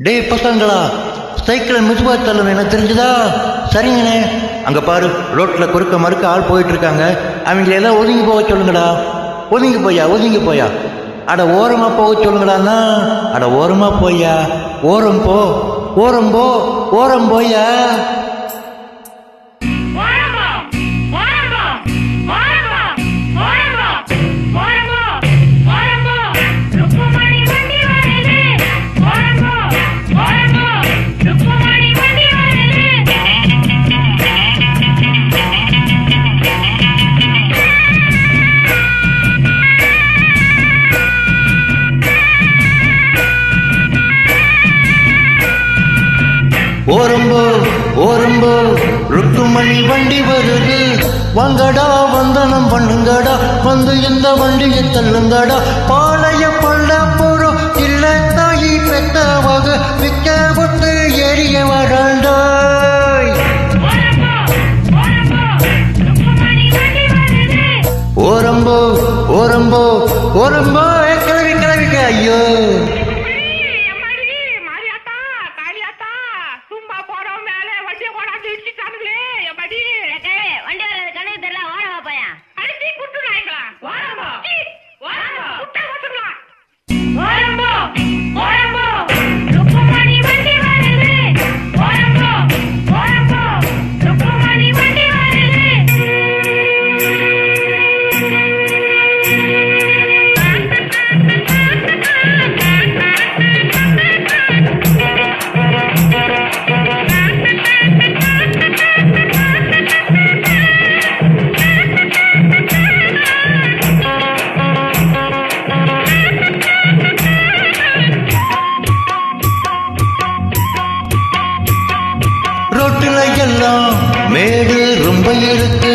டேய் பசங்களா சைக்கிளை மெதுவாக தள்ளணும் எனக்கு தெரிஞ்சுதா? சரிங்கண்ணே. அங்கே பாரு ரோட்டில் குறுக்க மறுக்க ஆள் போயிட்டு இருக்காங்க அவங்கள எல்லாம் ஒதுங்கி போக சொல்லுங்கடா. ஒதுங்கி போயா ஒதுங்கி போயா அட ஓரமாக போக சொல்லுங்கடாண்ணா. அட ஓரமாக போயா ஓரம் போ ஓரம் போ ஓரம் போயா ஓரம்போ ஓரம்போ. ருக்குமணி வண்டி வருது. வாங்கடா வந்தனம் பண்ணுங்கடா. வந்து இந்த வண்டியை தள்ளுங்கடா. பாளைய பள்ள போறோம் இல்ல தாயி பெத்தவக விக்க விட்டு எரிய வராண்டா. ஓரம்போ ஓரம்போ ஓரம்போ. கிளவி கிளவிக்க ஐயோ. மேடு ரொம்ப இருக்கு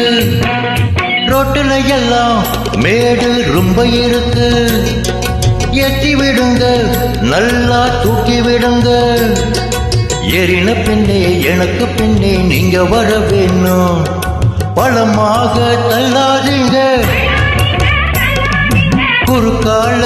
ரோட்டுல எல்லாம் மேடு ரொம்ப இருக்கு எட்டி விடுங்க நல்லா தூக்கி விடுங்க. ஏறின பின்னே எனக்கு பின்னே நீங்க வர வேணும். பழமாக தள்ளாதீங்க. குறுக்கால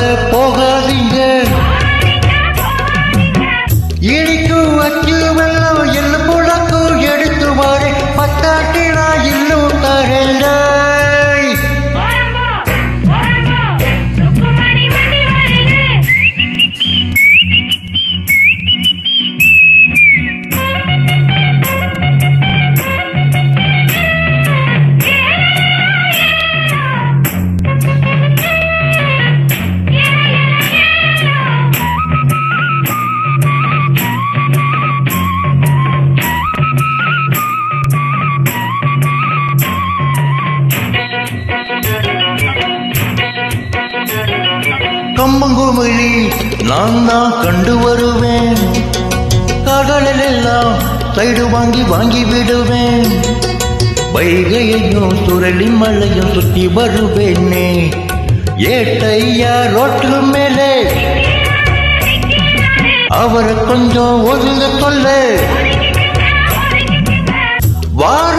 நான் தான் கண்டு வருவேன். கடலில் எல்லாம் சைடு வாங்கி வாங்கி விடுவேன். வைகையையும் சுரளி மலையும் சுற்றி வருவேனே. ஏட்டையா ரோட்டு மேலே. அவரை கொஞ்சம் ஒதுங்க சொல்லு வா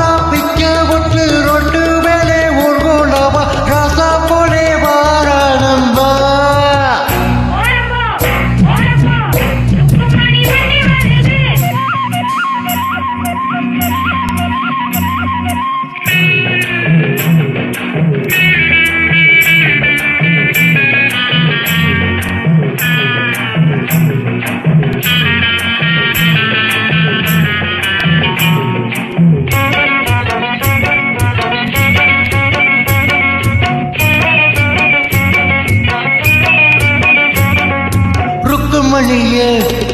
ருக்குமணிய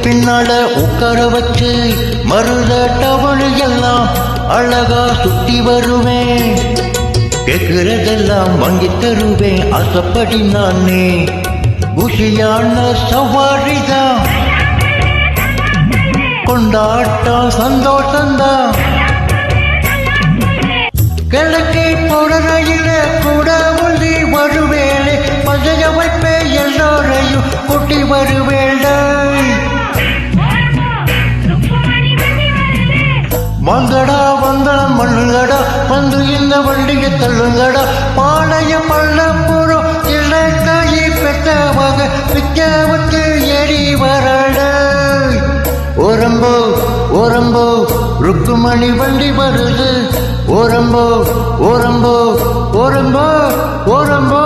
பின்னால உட்கார வச்சு மருத டவழு எல்லாம் அழகா சுத்தி வருவேன் கேட்கிறதெல்லாம் வாங்கி தருவேன் ஆசைப்படி நானே. குஷியான சவாரிதான். கொண்டாட்டம் சந்தோஷம்தான் கிழக்கே போற ரயில கூட உள்ளி வருவேளே பசைய வைப்பே எல்லோரையும் கூட்டி வருவேண்டா தள்ளுங்கடா. பாளைய பள்ளப்புறம் இலக்காயி பெற்றவங்க வித்யாவுக்கு ஏறி வரட. ஓரம்போ ஓரம்போ ருக்குமணி வண்டி வருது. ஓரம்போ ஓரம்போ ஓரம்போ ஓரம்போ.